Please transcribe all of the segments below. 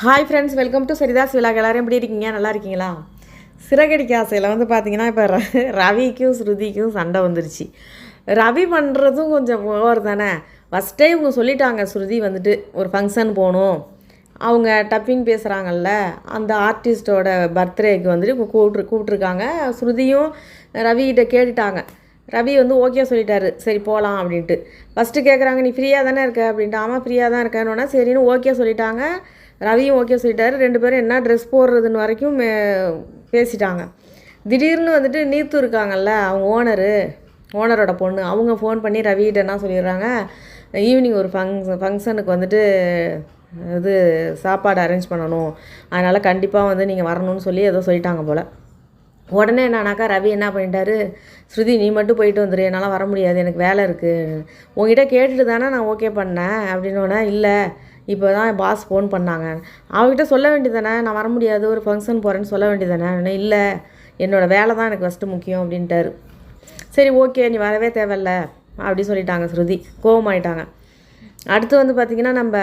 Hi friends welcome to Saritha's விழா எல்லோரும் எப்படி இருக்கீங்க? நல்லா இருக்கீங்களா? சிறகடிக்க ஆசையில் வந்து பார்த்தீங்கன்னா இப்போ ர- ரவிக்கும் ஸ்ருதிக்கும் சண்டை வந்துருச்சு. ரவி பண்ணுறதும் கொஞ்சம் ஓவர் தானே? ஃபஸ்ட்டே இவங்க சொல்லிட்டாங்க ஸ்ருதி வந்துட்டு ஒரு ஃபங்க்ஷன் போகணும். அவங்க டப்பிங் பேசுகிறாங்கல்ல அந்த ஆர்டிஸ்ட்டோட பர்த்டேக்கு வந்துட்டு இப்போ கூப்பிட்டு கூப்பிட்ருக்காங்க ஸ்ருதியும் ரவிகிட்ட கேட்டுட்டாங்க. ரவி வந்து ஓகே சொல்லிட்டாரு. சரி போகலாம் அப்படின்ட்டு. ஃபஸ்ட்டு கேட்குறாங்க நீ ஃப்ரீயாக தானே இருக்க? அப்படின்ட்டு. ஆமாம் ஃப்ரீயாக தான் இருக்கேன்னு சரின்னு ஓகே சொல்லிட்டாங்க. ரவியும் ஓகே சொல்லிட்டாரு. ரெண்டு பேரும் என்ன ட்ரெஸ் போடுறதுன்னு வரைக்கும் மே- பேசிட்டாங்க. திடீர்னு வந்துட்டு நீத்து இருக்காங்கல்ல அவங்க ஓனரு ஓனரோட பொண்ணு அவங்க ஃபோன் பண்ணி ரவிகிட்ட என்ன சொல்லிடுறாங்க ஈவினிங் ஒரு ஃபங்க்ஷன் ஃபங்க்ஷனுக்கு வந்துட்டு இது சாப்பாடு அரேஞ்ச் பண்ணணும். அதனால் கண்டிப்பாக வந்து நீங்கள் வரணும்னு சொல்லி ஏதோ சொல்லிட்டாங்க போல். உடனே என்னன்னாக்கா ரவி என்ன பண்ணிட்டாரு ஸ்ருதி நீ மட்டும் போயிட்டு வந்துடு என்னால் வர முடியாது எனக்கு வேலை இருக்குது உங்ககிட்ட கேட்டுட்டு தானே நான் ஓகே பண்ணேன் அப்படின்னோடனே இல்லை இப்போ தான் பாஸ் ஃபோன் பண்ணாங்க. அவகிட்ட சொல்ல வேண்டியதானே நான் வர முடியாது ஒரு ஃபங்க்ஷன் போகிறேன்னு சொல்ல வேண்டியதானே இல்லை என்னோடய வேலை தான் எனக்கு ஃபஸ்ட்டு முக்கியம் அப்படின்ட்டாரு. சரி ஓகே நீ வரவே தேவையில்ல அப்படின்னு சொல்லிட்டாங்க ஸ்ருதி. கோவமாயிட்டாங்க. அடுத்து வந்து பார்த்திங்கன்னா நம்ம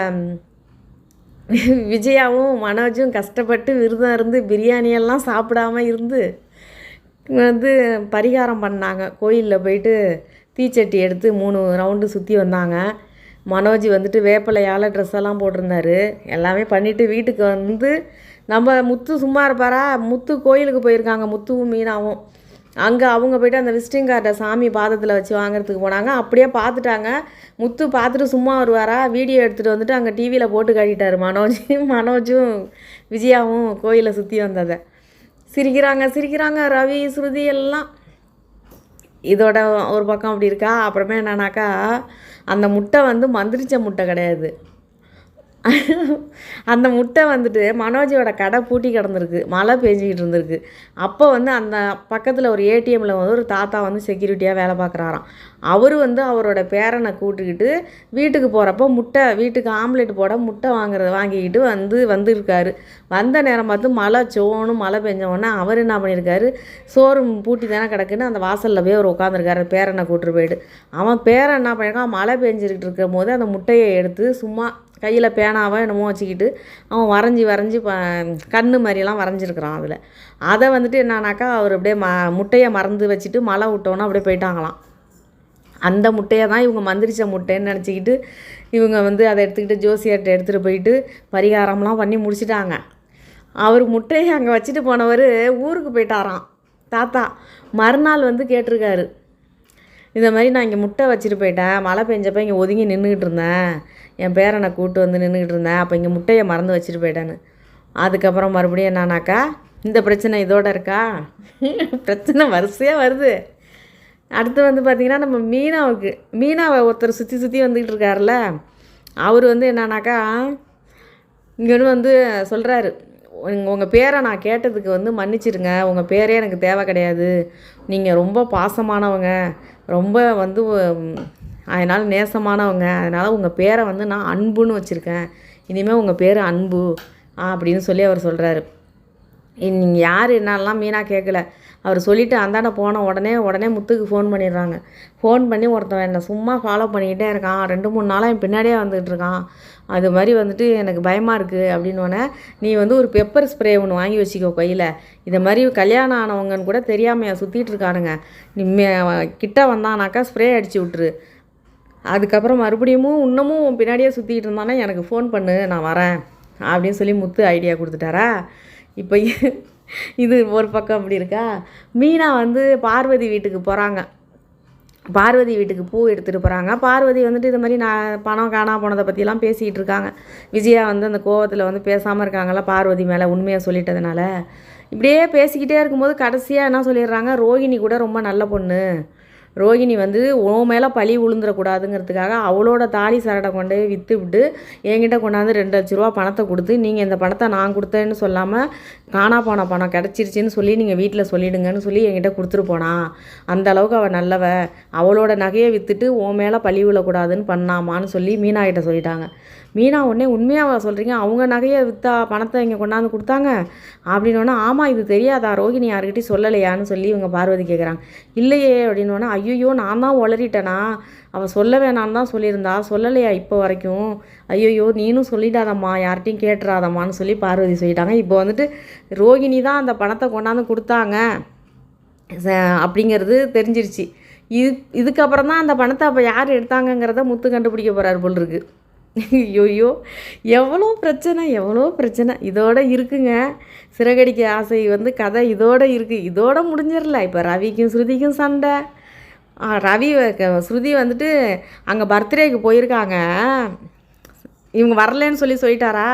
விஜயாவும் மனோஜும் கஷ்டப்பட்டு விரதம் இருந்து பிரியாணியெல்லாம் சாப்பிடாம இருந்து வந்து பரிகாரம் பண்ணாங்க. கோயிலில் போயிட்டு தீச்சட்டி எடுத்து மூணு ரவுண்டு சுற்றி வந்தாங்க. மனோஜ் வந்துட்டு வேப்பிலையால் ட்ரெஸ் எல்லாம் போட்டிருந்தாரு. எல்லாமே பண்ணிவிட்டு வீட்டுக்கு வந்து நம்ம முத்து சும்மா இருப்பாரா? முத்து கோயிலுக்கு போயிருக்காங்க முத்துவும் மீனாவும். அங்கே அவங்க போயிட்டு அந்த விசிட்டிங் கார்டை சாமி பாதத்தில் வச்சு வாங்குறதுக்கு போனாங்க. அப்படியே பார்த்துட்டாங்க முத்து பார்த்துட்டு சும்மா வருவாரா? வீடியோ எடுத்துகிட்டு வந்துட்டு அங்கே டிவியில் போட்டு காட்டிட்டார் மனோஜ். மனோஜும் விஜயாவும் கோயிலை சுற்றி வந்ததை. சிரிக்கிறாங்க சிரிக்கிறாங்க ரவி ஸ்ருதி எல்லாம். இதோட ஒரு பக்கம் அப்படி இருக்கா? அப்புறமே என்னன்னாக்கா அந்த முட்டை வந்து மந்திரிச்ச முட்டை கிடையாது. அந்த முட்டை வந்துட்டு மனோஜோட கடை பூட்டி கிடந்திருக்கு. மழை பெஞ்சிக்கிட்டு இருந்திருக்கு. அப்போ வந்து அந்த பக்கத்தில் ஒரு ஏடிஎம்மில் வந்து ஒரு தாத்தா வந்து செக்யூரிட்டியாக வேலை பார்க்குறாராம். அவர் வந்து அவரோட பேரனை கூட்டுக்கிட்டு வீட்டுக்கு போகிறப்போ முட்டை வீட்டுக்கு ஆம்லெட் போட முட்டை வாங்குறது வாங்கிக்கிட்டு வந்து வந்திருக்காரு. வந்த நேரம் பார்த்து மழை சோன்னு மழை பெஞ்சவொன்னே அவர் என்ன பண்ணியிருக்காரு சோறு பூட்டி தானே கிடக்குன்னு அந்த வாசலில் போய் அவர் உட்காந்துருக்காரு பேரனை கூட்டு போயிட்டு. அவன் பேரன் என்ன பண்ணியிருக்கான் மழை பெஞ்சிக்கிட்டு இருக்கும் போது அந்த முட்டையை எடுத்து சும்மா கையில் பேனாவோ என்னமோ வச்சுக்கிட்டு அவன் வரைஞ்சி வரைஞ்சி ப கண்ணு மாதிரியெல்லாம் வரைஞ்சிருக்கிறான் அதில். அதை வந்துட்டு என்னன்னாக்கா அவர் அப்படியே ம முட்டையை மறந்து வச்சுட்டு மழை விட்டோன்னே அப்படியே போயிட்டாங்களாம். அந்த முட்டையை தான் இவங்க மந்திரிச்ச முட்டைன்னு நினச்சிக்கிட்டு இவங்க வந்து அதை எடுத்துக்கிட்டு ஜோசியர்கிட்ட எடுத்துகிட்டு போயிட்டு பரிகாரம்லாம் பண்ணி முடிச்சிட்டாங்க. அவர் முட்டையை அங்கே வச்சுட்டு போனவர் ஊருக்கு போயிட்டாராம். தாத்தா மறுநாள் வந்து கேட்டிருக்காரு இந்த மாதிரி நான் இங்கே முட்டை வச்சுட்டு போயிட்டேன். மழை பெஞ்சப்போ இங்கே ஒதுங்கி நின்றுக்கிட்டு இருந்தேன். என் பேரனை கூப்பிட்டு வந்து நின்றுக்கிட்டு இருந்தேன். அப்போ இங்கே முட்டையை மறந்து வச்சுட்டு போயிட்டேன்னு. அதுக்கப்புறம் மறுபடியும் என்னன்னாக்கா இந்த பிரச்சனை இதோட இருக்கா? பிரச்சனை வரிசையாக வருது. அடுத்து வந்து பார்த்திங்கன்னா நம்ம மீனாவுக்கு மீனாவை ஒருத்தர் சுற்றி சுற்றி வந்துக்கிட்டு இருக்காருல்ல. அவர் வந்து என்னன்னாக்கா இங்கேனு வந்து சொல்கிறாரு உங்கள் பேரை நான் கேட்டதுக்கு வந்து மன்னிச்சிடுங்க. உங்கள் பேரே எனக்கு தேவை கிடையாது. நீங்கள் ரொம்ப பாசமானவங்க. ரொம்ப வந்து அதனால் நேசமானவங்க. அதனால் உங்கள் பேரை வந்து நான் அன்புன்னு வச்சுருக்கேன். இனிமேல் உங்கள் பேர் அன்பு அப்படின்னு சொல்லி அவர் சொல்கிறாரு நீங்கள் யார் என்னெல்லாம் மீனாக கேட்கல அவர் சொல்லிவிட்டு அந்தாண்ட போன உடனே உடனே முத்துக்கு ஃபோன் பண்ணிடுறாங்க. ஃபோன் பண்ணி ஒருத்தன் என்னை சும்மா ஃபாலோ பண்ணிக்கிட்டே இருக்கான். ரெண்டு மூணு நாளாக என் பின்னாடியே வந்துகிட்ருக்கான் அது மாதிரி வந்துட்டு எனக்கு பயமாக இருக்குது அப்படின்னோடனே நீ வந்து ஒரு பெப்பர் ஸ்ப்ரே ஒன்று வாங்கி வச்சுக்கோ கையில். இதை மாதிரி கல்யாணம் ஆனவங்கன்னு கூட தெரியாமையா சுற்றிட்டு இருக்கானுங்க. நீ மே- கிட்ட வந்தானாக்கா ஸ்ப்ரே அடிச்சு விட்ரு அதுக்கப்புறம் மறுபடியும் இன்னமும் பின்னாடியே சுற்றிக்கிட்டு இருந்தானே எனக்கு ஃபோன் பண்ணு நான் வரேன் அப்படின்னு சொல்லி முத்து ஐடியா கொடுத்துட்டாரா? இப்போ இது ஒரு பக்கம் அப்படி இருக்கா? மீனா வந்து பார்வதி வீட்டுக்கு போகிறாங்க பார்வதி வீட்டுக்கு பூ எடுத்துகிட்டு போகிறாங்க பார்வதி வந்துட்டு இது மாதிரி நான் பணம் காணா போனதை பற்றிலாம் பேசிக்கிட்டு இருக்காங்க. விஜயா வந்து அந்த கோவத்தில் வந்து பேசாமல் இருக்காங்களா பார்வதி மேலே உண்மையாக சொல்லிட்டதுனால. இப்படியே பேசிக்கிட்டே இருக்கும்போது கடைசியாக என்ன சொல்லிடுறாங்க ரோகிணி கூட ரொம்ப நல்ல பொண்ணு. ரோகிணி வந்து உன் மேலே பழி விழுந்துடக்கூடாதுங்கிறதுக்காக அவளோட தாலி சரடை கொண்டு போய் விற்று விட்டு என்கிட்ட கொண்டாந்து ரெண்டு லட்ச ரூபா பணத்தை கொடுத்து நீங்கள் இந்த பணத்தை நான் கொடுத்தேன்னு சொல்லாமல் காணா போன பணம் கிடச்சிருச்சின்னு சொல்லி நீங்கள் வீட்டில் சொல்லிடுங்கன்னு சொல்லி என்கிட்ட கொடுத்துட்டு போனா. அந்த அளவுக்கு அவள் நல்லவ. அவளோட நகையை விற்றுட்டு உன் மேலே பழி விழக்கூடாதுன்னு பண்ணாமான்னு சொல்லி மீனாகிட்ட சொல்லிட்டாங்க. மீனா உடனே உண்மையாக சொல்கிறீங்க அவங்க நகையை விற்றா பணத்தை இங்கே கொண்டாந்து கொடுத்தாங்க. அப்படின்னோடனே ஆமாம் இது தெரியாதா? ரோகிணி யாருக்கிட்டையும் சொல்லலையான்னு சொல்லி இவங்க பார்வதி கேட்குறாங்க இல்லையே அப்படின்னோடனே ஐயோ நான் தான் உளறிட்டேனா? அவள் சொல்ல வேணான்னு தான் சொல்லியிருந்தா. சொல்லலையா இப்போ வரைக்கும்? ஐயோ நீனும் சொல்லிடாதம்மா. யார்கிட்டையும் கேட்டுறாதம்மான்னு சொல்லி பார்வதி சொல்லிட்டாங்க. இப்போ வந்துட்டு ரோகிணி தான் அந்த பணத்தை கொண்டாந்து கொடுத்தாங்க. ச- அப்படிங்கிறது தெரிஞ்சிருச்சு. இது இதுக்கப்புறம் தான் அந்த பணத்தை அப்போ யார் எடுத்தாங்கங்கிறத முத்து கண்டுபிடிக்க போகிறாரு போல் இருக்குது ஐயோ எவ்வளோ பிரச்சனை எவ்வளோ பிரச்சனை. இதோட இருக்குங்க. சிறகடிக்க ஆசை வந்து கதை இதோட இருக்குது இதோட முடிஞ்சிடல. இப்போ ரவிக்கும் ஸ்ருதிக்கும் சண்டை. ரவி ஸ்ருதி வந்துட்டு அங்கே பர்த்டேக்கு போயிருக்காங்க. இவங்க வரலன்னு சொல்லி சொல்லிட்டாரா?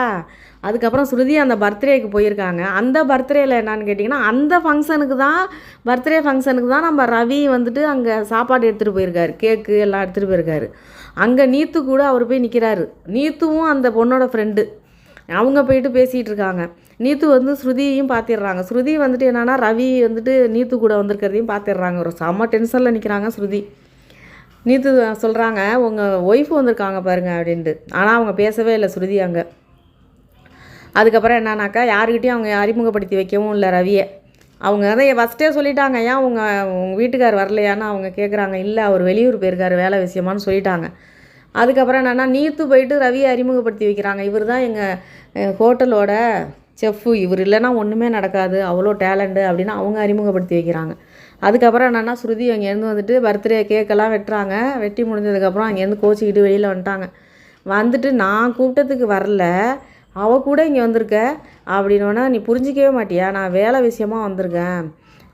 அதுக்கப்புறம் ஸ்ருதி அந்த பர்த்டேக்கு போயிருக்காங்க. அந்த பர்த்டேயில் என்னன்னு கேட்டிங்கன்னா அந்த ஃபங்க்ஷனுக்கு தான் பர்த்டே ஃபங்க்ஷனுக்கு தான் நம்ம ரவி வந்துட்டு அங்கே சாப்பாடு எடுத்துகிட்டு போயிருக்காரு. கேக்கு எல்லாம் எடுத்துகிட்டு போயிருக்காரு. அங்கே நீத்து கூட அவர் போய் நிற்கிறாரு நீத்துவும் அந்த பொண்ணோட ஃப்ரெண்டு அவங்க போயிட்டு பேசிகிட்டு இருக்காங்க. நீத்து வந்து ஸ்ருதியையும் பார்த்திடுறாங்க ஸ்ருதி வந்துட்டு என்னன்னா ரவி வந்துட்டு நீத்து கூட வந்திருக்கிறதையும் பார்த்திடுறாங்க ஒரு செம்ம டென்ஷனில் நிற்கிறாங்க ஸ்ருதி. நீத்து சொல்கிறாங்க உங்கள் ஒய்ஃப் வந்திருக்காங்க பாருங்க அப்படின்ட்டு. ஆனால் அவங்க பேசவே இல்லை ஸ்ருதி அங்கே. அதுக்கப்புறம் என்னன்னாக்கா யாருக்கிட்டையும் அவங்க அறிமுகப்படுத்தி வைக்கவும் இல்லை ரவியை. அவங்க அதை ஃபஸ்ட்டே சொல்லிட்டாங்க. ஏன் உங்கள் உங்கள் வீட்டுக்கார் வரலையான்னு அவங்க கேட்குறாங்க இல்லை அவர் வெளியூர் போயிருக்காரு வேலை விஷயமான்னு சொல்லிட்டாங்க. அதுக்கப்புறம் என்னென்னா நீத்து போயிட்டு ரவியை அறிமுகப்படுத்தி வைக்கிறாங்க. இவர் தான் எங்கள் ஹோட்டலோட செஃப்பு இவர் இல்லைன்னா ஒன்றுமே நடக்காது. அவ்வளோ டேலண்ட்டு அப்படின்னு அவங்க அறிமுகப்படுத்தி வைக்கிறாங்க. அதுக்கப்புறம் என்னென்னா ஸ்ருதி அங்கேருந்து வந்துட்டு பர்த்டே கேக்கெல்லாம் வெட்டுறாங்க. வெட்டி முடிஞ்சதுக்கப்புறம் அங்கேருந்து கோச்சிக்கிட்டு வெளியில் வந்துட்டாங்க. வந்துட்டு நான் கூப்பிட்டதுக்கு வரல. அவள் கூட இங்கே வந்திருக்க. அப்படின்னோன்னா நீ புரிஞ்சிக்கவே மாட்டியா? நான் வேலை விஷயமா வந்திருக்கேன்.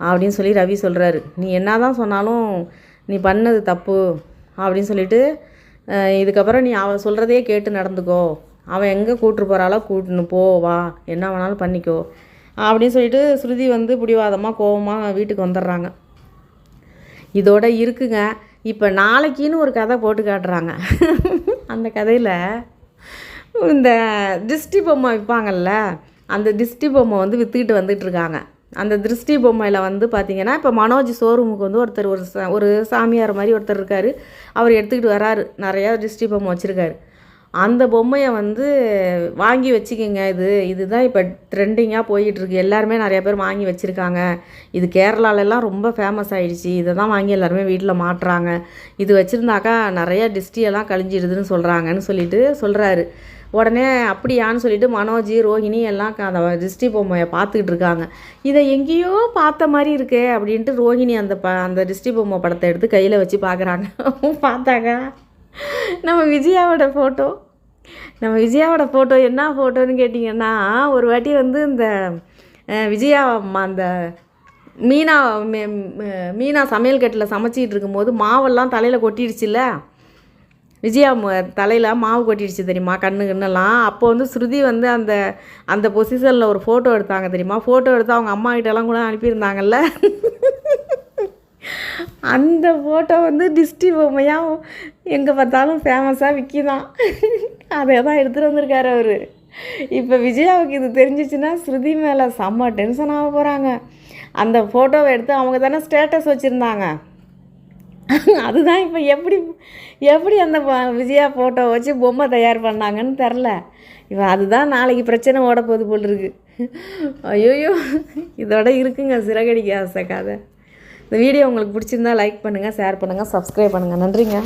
அப்படின்னு சொல்லி ரவி சொல்கிறாரு நீ என்ன தான் சொன்னாலும் நீ பண்ணது தப்பு. அப்படின்னு சொல்லிட்டு இதுக்கப்புறம் நீ அவள் சொல்கிறதையே கேட்டு நடந்துக்கோ. அவன் எங்கே கூட்டு போகிறாளோ கூட்டுன்னு போ வா. என்ன வேணாலும் பண்ணிக்கோ. அப்படின்னு சொல்லிட்டு ஸ்ருதி வந்து பிடிவாதமாக கோவமாக வீட்டுக்கு வந்துடுறாங்க. இதோட இருக்குங்க. இப்போ நாளைக்குன்னு ஒரு கதை போட்டு காட்டுறாங்க. அந்த கதையில் இந்த திருஷ்டி பொம்மை விற்பாங்கல்ல அந்த திருஷ்டி பொம்மை வந்து விற்றுக்கிட்டு வந்துட்டு இருக்காங்க அந்த திருஷ்டி பொம்மையில் வந்து பார்த்தீங்கன்னா இப்போ மனோஜ் ஷோரூமுக்கு வந்து ஒருத்தர் ஒரு சா ஒரு சாமியார் மாதிரி ஒருத்தர் இருக்கார். அவர் எடுத்துக்கிட்டு வராரு. நிறையா திருஷ்டி பொம்மை வச்சுருக்காரு. அந்த பொம்மையை வந்து வாங்கி வச்சுக்கோங்க இது. இதுதான் இப்போ ட்ரெண்டிங்காக போயிட்டுருக்கு எல்லாருமே நிறைய பேர் வாங்கி வச்சுருக்காங்க. இது கேரளாலெல்லாம் ரொம்ப ஃபேமஸ் ஆகிடுச்சி இதை தான் வாங்கி எல்லாருமே வீட்டில் மாட்டுறாங்க. இது வச்சுருந்தாக்கா நிறையா டிஸ்டியெல்லாம் கழிஞ்சிடுதுன்னு சொல்கிறாங்கன்னு சொல்லிட்டு சொல்கிறாரு உடனே அப்படியான்னு சொல்லிட்டு மனோஜ் ரோஹிணி எல்லாம் அந்த திருஷ்டி பொம்மையை பார்த்துக்கிட்டு இருக்காங்க. இதை எங்கேயோ பார்த்த மாதிரி இருக்கே அப்படின்ட்டு ரோஹிணி அந்த ப அந்த திருஷ்டி பொம்மை படத்தை எடுத்து கையில் வச்சு பார்க்குறாங்க. பார்த்தாங்க. நம்ம விஜயாவோட ஃபோட்டோ நம்ம விஜயாவோட ஃபோட்டோ என்ன ஃபோட்டோன்னு கேட்டிங்கன்னா ஒரு வாட்டி வந்து இந்த விஜயா அந்த மீனா மே- மீனா சமையல் கட்டில் சமைச்சிக்கிட்டு இருக்கும்போது மாவெல்லாம் தலையில் கொட்டிடுச்சுல்ல? விஜயா தலையில் மாவு கொட்டிடுச்சு தெரியுமா கண்ணு கண்ணெல்லாம். அப்போ வந்து ஸ்ருதி வந்து அந்த அந்த பொசிஷனில் ஒரு ஃபோட்டோ எடுத்தாங்க தெரியுமா? ஃபோட்டோ எடுத்து அவங்க அம்மா கிட்டலாம் கூட அனுப்பியிருந்தாங்கல்ல. அந்த ஃபோட்டோ வந்து டிஸ்டி பொம்மையாக எங்கே பார்த்தாலும் ஃபேமஸாக விற்கிதான் அதை தான் எடுத்துகிட்டு வந்திருக்காரு அவர். இப்போ விஜயாவுக்கு இது தெரிஞ்சிச்சுன்னா ஸ்ருதி மேலே செம்ம டென்ஷன் ஆக போகிறாங்க அந்த ஃபோட்டோவை எடுத்து அவங்க தானே ஸ்டேட்டஸ் வச்சுருந்தாங்க. அதுதான் இப்போ எப்படி எப்படி அந்த விஜயா ஃபோட்டோ வச்சு பொம்மை தயார் பண்ணாங்கன்னு தெரில. இப்போ அதுதான் நாளைக்கு பிரச்சனை ஓட போகுது போல் இருக்கு. ஐயோயோ இதோட இருக்குங்க சிறகடிக்க ஆசை கதை. இந்த வீடியோ உங்களுக்கு பிடிச்சிருந்தா லைக் பண்ணுங்கள் ஷேர் பண்ணுங்கள் சப்ஸ்கிரைப் பண்ணுங்கள் நன்றிங்க.